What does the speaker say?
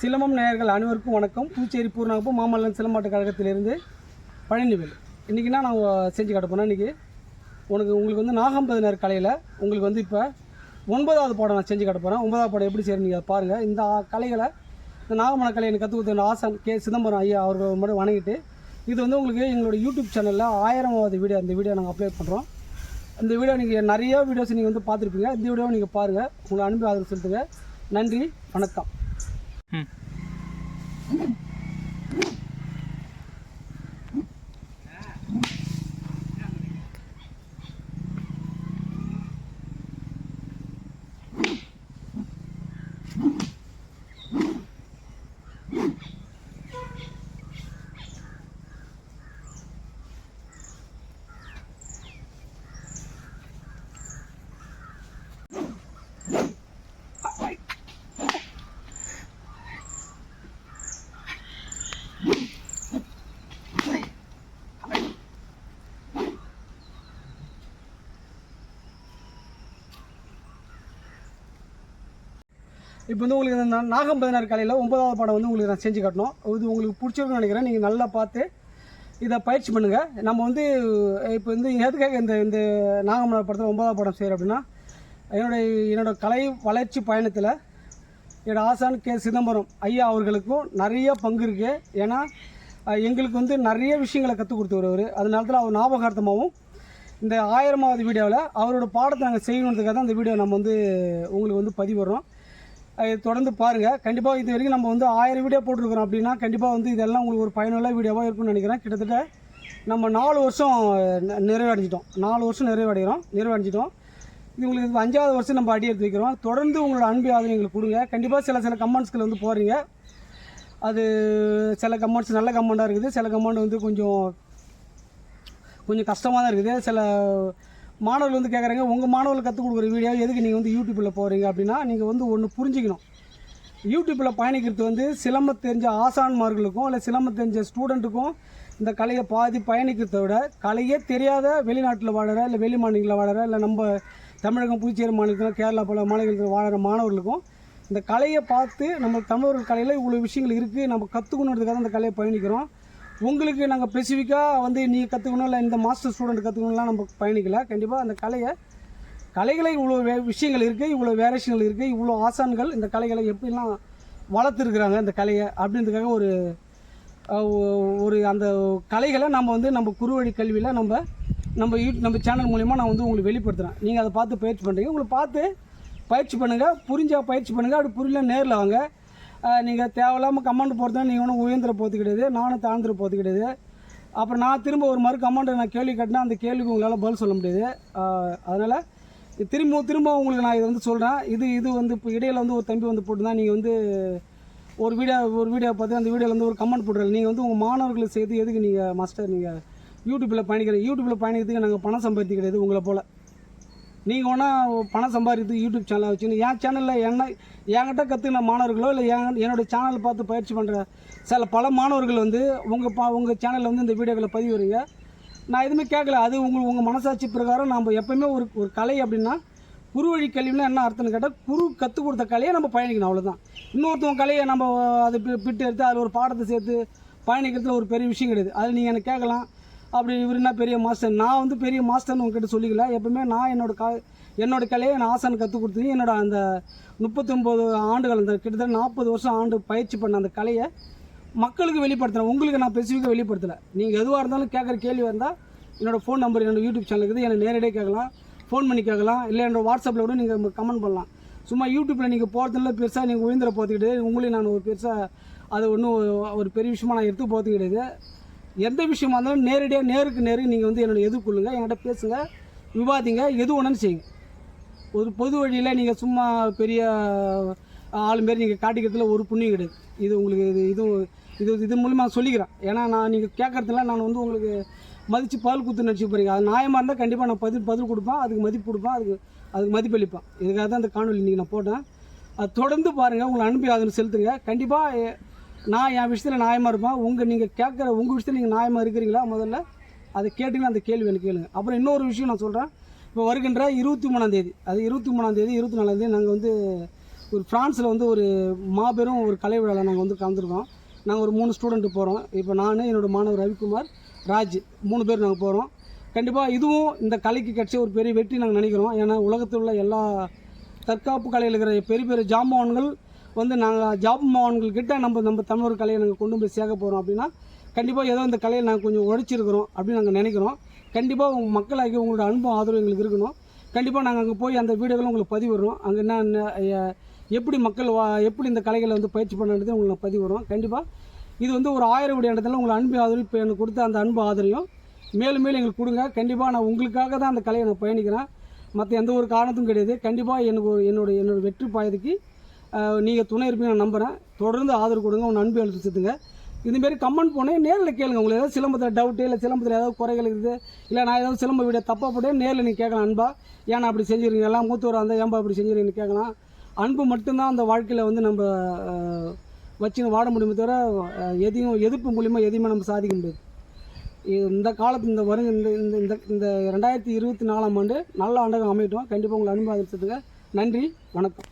சிலம்பம் நேயர்கள் அனைவருக்கும் வணக்கம். புதுச்சேரி பூர்ணாகப்பு மாமல்லன் சிலம்பாட்டு கழகத்திலிருந்து பழனிவேல். இன்றைக்கினா நான் செஞ்சு காட்ட போனேன் இன்றைக்கி உனக்கு உங்களுக்கு வந்து நாகம்பதினர் கலையில் உங்களுக்கு வந்து இப்போ ஒன்பதாவது பாடம் நான் செஞ்சு கிடப்போறேன் போகிறேன் ஒன்பதாவது பாடம் எப்படி செய்யணும் நீங்கள் பாருங்கள் இந்த கலைகளை இந்த நாகமன கலையை எனக்கு கற்றுக் கொடுத்த ஆசான் கே. சிதம்பரம் ஐயா அவர்கள் மட்டும் வணங்கிட்டு இது வந்து உங்களுக்கு எங்களோட யூடியூப் சேனலில் ஆயிரமாவது வீடியோ. இந்த வீடியோ நாங்கள் அப்லோட் பண்ணுறோம் இந்த வீடியோ நீங்கள் நிறைய வீடியோஸ் நீங்கள் வந்து பார்த்துருப்பீங்க. இந்த வீடியோவை நீங்கள் பாருங்கள் உங்களை அனுப்பி ஆதரவு செலுத்துங்க. நன்றி. வணக்கம். 嗯。இப்போ வந்து உங்களுக்கு இந்த நாகம் பதினாறு கலையில் ஒன்பதாவது பாடம் வந்து உங்களுக்கு நான் செஞ்சு காட்டணும். இது உங்களுக்கு பிடிச்சிருக்குன்னு நினைக்கிறேன். நீங்கள் நல்லா பார்த்து இதை பயிற்சி பண்ணுங்கள் நம்ம வந்து இப்போ வந்து எதுக்காக இந்த இந்த நாகமலர் படத்தில் ஒன்பதாவது பாடம் செய்கிறோம் அப்படின்னா என்னுடைய என்னோட கலை வளர்ச்சி பயணத்தில் என்னோடய ஆசான் கே. சிதம்பரம் ஐயா அவர்களுக்கும் நிறைய பங்கு இருக்குது ஏன்னா எங்களுக்கு வந்து நிறைய விஷயங்களை கற்றுக் கொடுத்தவர் அது நேரத்தில் அவர் ஞாபகார்த்தமாகவும் இந்த ஆயிரமாவது வீடியோவில் அவரோட பாடத்தை நாங்கள் செய்யணுன்றதுக்காக தான் இந்த வீடியோ நம்ம வந்து உங்களுக்கு வந்து பதிவிடுறோம். தொடர்ந்து பாருங்கள் கண்டிப்பாக இது வரைக்கும் நம்ம வந்து ஆயிரம் வீடியோ போட்டிருக்கிறோம் அப்படின்னா கண்டிப்பாக வந்து இதெல்லாம் உங்களுக்கு ஒரு பயனுள்ள வீடியோவாக இருக்கும்னு நினைக்கிறேன். கிட்டத்தட்ட நம்ம நாலு வருஷம் நிறைவடைஞ்சிட்டோம். நாலு வருஷம் நிறைவடைகிறோம். நிறைவடைஞ்சிட்டோம். இது உங்களுக்கு அஞ்சாவது வருஷம் நம்ம அடி எடுத்து வைக்கிறோம். தொடர்ந்து உங்களோட அன்பு ஆதரவு எங்களுக்கு கொடுங்க. கண்டிப்பாக சில சில கமெண்ட்ஸ்கள் வந்து போகிறீங்க அது சில கமெண்ட்ஸ் நல்ல கமெண்டாக இருக்குது. சில கமெண்ட் வந்து கொஞ்சம் கொஞ்சம் கஷ்டமாக தான் இருக்குது. சில மாணவர்கள் வந்து கேட்குறாங்க உங்கள் மாணவர்கள் கற்றுக் கொடுக்குற வீடியோ எதுக்கு நீங்கள் வந்து யூடியூப்பில் போகிறீங்க அப்படின்னா நீங்கள் வந்து ஒன்று புரிஞ்சுக்கணும். யூடியூப்பில் பயணிக்கிறது வந்து சிலம்ப தெரிஞ்ச ஆசான்மார்களுக்கும் இல்லை சிலம்ப தெரிஞ்ச ஸ்டூடெண்ட்டுக்கும் இந்த கலையை பாதி பயணிக்கிறத விட கலையே தெரியாத வெளிநாட்டில் வாழற இல்லை வெளி மாநிலங்களில் வாழற இல்லை நம்ம தமிழகம் புதுச்சேரி மாநிலத்தில் கேரளா போல மாநிலத்தில் வாழற மாணவர்களுக்கும் இந்த கலையை பார்த்து நம்ம தமிழர்கள் கலையில் இவ்வளோ விஷயங்கள் இருக்குது நம்ம கற்றுக்கணுன்றதுக்காக இந்த கலையை பயணிக்கிறோம். உங்களுக்கு நாங்கள் ஸ்பெசிஃபிக்காக வந்து நீங்கள் கற்றுக்கணும் இல்லை இந்த மாஸ்டர் ஸ்டூடெண்ட் கற்றுக்கணும்லாம் நம்ம பயணிக்கல. கண்டிப்பாக அந்த கலையை கலைகளை இவ்வளோ வே விஷயங்கள் இருக்குது இவ்வளோ வேரியேஷன்கள் இருக்குது இவ்வளோ ஆசான்கள் இந்த கலைகளை எப்படிலாம் வளர்த்துருக்குறாங்க இந்த கலையை அப்படின்றதுக்காக ஒரு ஒரு அந்த கலைகளை நம்ம வந்து நம்ம குறுவழி கல்வியில் நம்ம நம்ம யூ நம்ம சேனல் மூலிமா நான் வந்து உங்களுக்கு வெளிப்படுத்துகிறேன் நீங்கள் அதை பார்த்து பயிற்சி பண்ணுறீங்க உங்களை பார்த்து பயிற்சி பண்ணுங்கள் புரிஞ்சால் பயிற்சி பண்ணுங்கள் அப்படி புரியல நேரில் வாங்க. நீங்கள் தேவையில்லாமல் கமெண்ட் போகிறது நீங்கள் ஒன்றும் உயர்ந்துட போகிறது கிடையாது நானும் தாழ்ந்துட போகிறது கிடையாது அப்புறம் நான் திரும்ப ஒரு மாதிரி கமெண்ட் நான் கேள்வி கட்டினா அந்த கேள்விக்கு உங்களால் பதில் சொல்ல முடியாது. அதனால் திரும்ப திரும்ப உங்களுக்கு நான் இதை வந்து சொல்கிறேன் இது இது வந்து இப்போ இடையில் வந்து ஒரு தம்பி வந்து போட்டுருந்தா நீங்கள் வந்து ஒரு வீடியோ ஒரு வீடியோ பார்த்து அந்த வீடியோவில் வந்து ஒரு கமெண்ட் போட்டுருங்க நீங்கள் வந்து உங்கள் மாணவர்களுக்கு சேர்த்து எதுக்கு நீங்கள் மாஸ்டர் நீங்கள் யூடியூப்பில் பயணிக்கிறேன் யூடியூப்பில் பயணிக்கிறதுக்கு நாங்கள் பணம் சம்பாதிக்க கிடையாது உங்களை போல். நீங்கள் ஒன்றா பணம் சம்பாதிக்கிறது யூடியூப் சேனலை வச்சுன்னு என் சேனலில் என்ன என்கிட்ட கற்றுக்கின மாணவர்களோ இல்லை என் என்னோட சேனல் பார்த்து பயிற்சி பண்ணுற சில பல மாணவர்கள் வந்து உங்கள் பா உங்கள் சேனலில் வந்து இந்த வீடியோக்களை பதிவுறீங்க நான் எதுவுமே கேட்கல. அது உங்கள் உங்கள் மனசாட்சி பிரகாரம் நம்ம எப்போயுமே ஒரு ஒரு கலை அப்படின்னா குரு வழி கல்வினா என்ன அர்த்தம்னு கேட்டால் குரு கற்றுக் கொடுத்த கலையை நம்ம பயணிக்கணும் அவ்வளோதான் இன்னொருத்தவங்க கலையை நம்ம அதை பிட்டு எடுத்து அதில் ஒரு பாடத்தை சேர்த்து பயணிக்கிறதுல ஒரு பெரிய விஷயம் கிடையாது. அது நீங்கள் எனக்கு கேட்கலாம்? அப்படி இவர் என்ன பெரிய மாஸ்டர் நான் வந்து பெரிய மாஸ்டர்னு உங்ககிட்ட சொல்லிக்கல. எப்பவுமே நான் என்னோட க என்னோட கலையை நான் ஆசான் கற்றுக் கொடுத்து என்னோட அந்த முப்பத்தொம்போது ஆண்டுகள் அந்த கிட்டத்தட்ட நாற்பது வருஷம் ஆண்டு பயிற்சி பண்ண அந்த கலையை மக்களுக்கு வெளிப்படுத்துகிறேன் உங்களுக்கு நான் ஸ்பெசிஃபிக்காக வெளிப்படுத்தலை. நீங்கள் எதுவாக இருந்தாலும் கேட்குற கேள்வி இருந்தால் என்னோடய ஃபோன் நம்பர் என்னோட யூடியூப் சேனல் இருக்குது. என்னை நேரடியாக கேட்கலாம். ஃபோன் பண்ணி கேட்கலாம். இல்லை என்னோடய வாட்ஸ்அப்பில் கூட நீங்கள் கமெண்ட் பண்ணலாம். சும்மா யூடியூப்பில் நீங்கள் போகிறதுனால பெருசாக நீங்கள் உயர்ந்துட போகிறது கிடையாது. உங்களையும் நான் ஒரு பெருசாக அது ஒன்றும் ஒரு பெரிய விஷயமா நான் எடுத்து போகிறது கிடையாது. எந்த விஷயமா இருந்தாலும் நேரடியாக நேருக்கு நேருக்கு நீங்கள் வந்து என்னோட எதிர்கொள்ளுங்க என்கிட்ட பேசுங்க விவாதிங்க எது ஒன்றுன்னு செய்யுங்க. ஒரு பொது வழியில் நீங்கள் சும்மா பெரிய ஆள் மாரி நீங்கள் காட்டிக்கிறதுல ஒரு புண்ணியம் கிடையாது. இது உங்களுக்கு இது இது இது இது மூலிமா சொல்லிக்கிறேன். ஏன்னா நான் நீங்கள் கேட்குறதுல நான் வந்து உங்களுக்கு மதித்து பால் குத்து நினச்சி போகிறீங்க அது நியாயமாக இருந்தால் கண்டிப்பாக நான் பதில் பதில் கொடுப்பேன் அதுக்கு மதிப்பு கொடுப்பேன் அதுக்கு அதுக்கு மதிப்பளிப்பேன் இதுக்காக தான் அந்த காணொலி இன்றைக்கி நான் போட்டேன். அது தொடர்ந்து பாருங்கள் உங்களை அனுப்பி அதில் செலுத்துங்க. கண்டிப்பாக நான் என் விஷயத்தில் நியாயமாக இருப்பேன். உங்கள் நீங்கள் கேட்குற உங்கள் விஷயத்தில் நீங்கள் நியாயமாக இருக்கிறீங்களா? முதல்ல அதை கேட்டிங்கன்னா அந்த கேள்வி எனக்கு கேளுங்க. அப்புறம் இன்னொரு விஷயம் நான் சொல்கிறேன் இப்போ வருகின்ற இருபத்தி மூணாந்தேதி அது இருபத்தி மூணாந்தேதி இருபத்தி நாலாந்தேதி நாங்கள் வந்து ஒரு ஃப்ரான்ஸில் வந்து ஒரு மாபெரும் ஒரு கலை விழாவில் நாங்கள் வந்து கலந்துருக்கோம். நாங்கள் ஒரு மூணு ஸ்டூடெண்ட்டு போகிறோம் இப்போ நான் என்னோடய மாணவர் ரவிக்குமார் ராஜ் மூணு பேர் நாங்கள் போகிறோம் கண்டிப்பாக இதுவும் இந்த கலைக்கு கிடச்ச ஒரு பெரிய வெற்றி நாங்கள் நினைக்கிறோம். ஏன்னா உலகத்தில் உள்ள எல்லா தற்காப்பு கலையில் இருக்கிற பெரிய பெரிய ஜாம்பவான்கள் வந்து நாங்கள் ஜாப் கிட்ட நம்ம நம்ம தமிழர் கலையை நாங்கள் கொண்டு போய் சேர்க்க போகிறோம் அப்படின்னா கண்டிப்பாக ஏதோ இந்த கலையை நாங்கள் கொஞ்சம் உழைச்சிருக்கிறோம் அப்படின்னு நாங்கள் நினைக்கிறோம். கண்டிப்பாக உங்கள் மக்களாகி உங்களோட அன்பும் ஆதரவு எங்களுக்கு இருக்கணும். கண்டிப்பாக நாங்கள் அங்கே போய் அந்த வீடியோகளை உங்களுக்கு பதிவிடுறோம். அங்கே என்ன எப்படி மக்கள் வா எப்படி இந்த கலைகளை வந்து பயிற்சி பண்ணுறது உங்களுக்கு நான் பதிவிடுறோம். கண்டிப்பாக இது வந்து ஒரு ஆயிரம் விட இடத்துல உங்களை அன்பு ஆதரவு இப்போ எனக்கு கொடுத்த அந்த அன்பு ஆதரவையும் மேலும் மேலும் எங்களுக்கு கொடுங்க. கண்டிப்பாக நான் உங்களுக்காக தான் அந்த கலையை நான் பயணிக்கிறேன். மற்ற எந்த ஒரு காரணத்தும் கிடையாது. கண்டிப்பாக எனக்கு ஒரு என்னோட என்னோட வெற்றி பாயதுக்கு நீங்கள் துணை இருப்பீங்க நான் நம்புகிறேன் தொடர்ந்து ஆதரவு கொடுங்க உங்கள் அன்பு எழுத்து சேர்த்துங்க இதுமாரி கமெண்ட் போனேன் நேரில் கேளுங்க. உங்களுக்கு ஏதாவது சிலம்பத்தில் டவுட்டு இல்லை சிலம்பத்தில் ஏதாவது குறைகள் இருக்குது இல்லை நான் ஏதாவது சிலம்ப வீடியோ தப்பாக போட்டு நேரில் நீங்கள் கேட்கலாம் அன்பா. ஏன்னா அப்படி செஞ்சுருக்கீங்க? எல்லாம் மூத்தவர் அந்த ஏன்பா அப்படி செஞ்சுருக்கீங்கன்னு கேட்கலாம். அன்பு மட்டும்தான் அந்த வாழ்க்கையில் வந்து நம்ம வச்சு வாட முடியுமே தவிர எதையும் எதிர்ப்பு மூலிமா எதையுமே நம்ம சாதிக்க முடியாது. இந்த காலத்து இந்த வருங்க இந்த இந்த இந்த இந்த ரெண்டாயிரத்தி இருபத்தி நாலாம் ஆண்டு நல்ல ஆண்டாக அமையட்டும். கண்டிப்பாக உங்களை அனுபவத்துக்கு நன்றி வணக்கம்.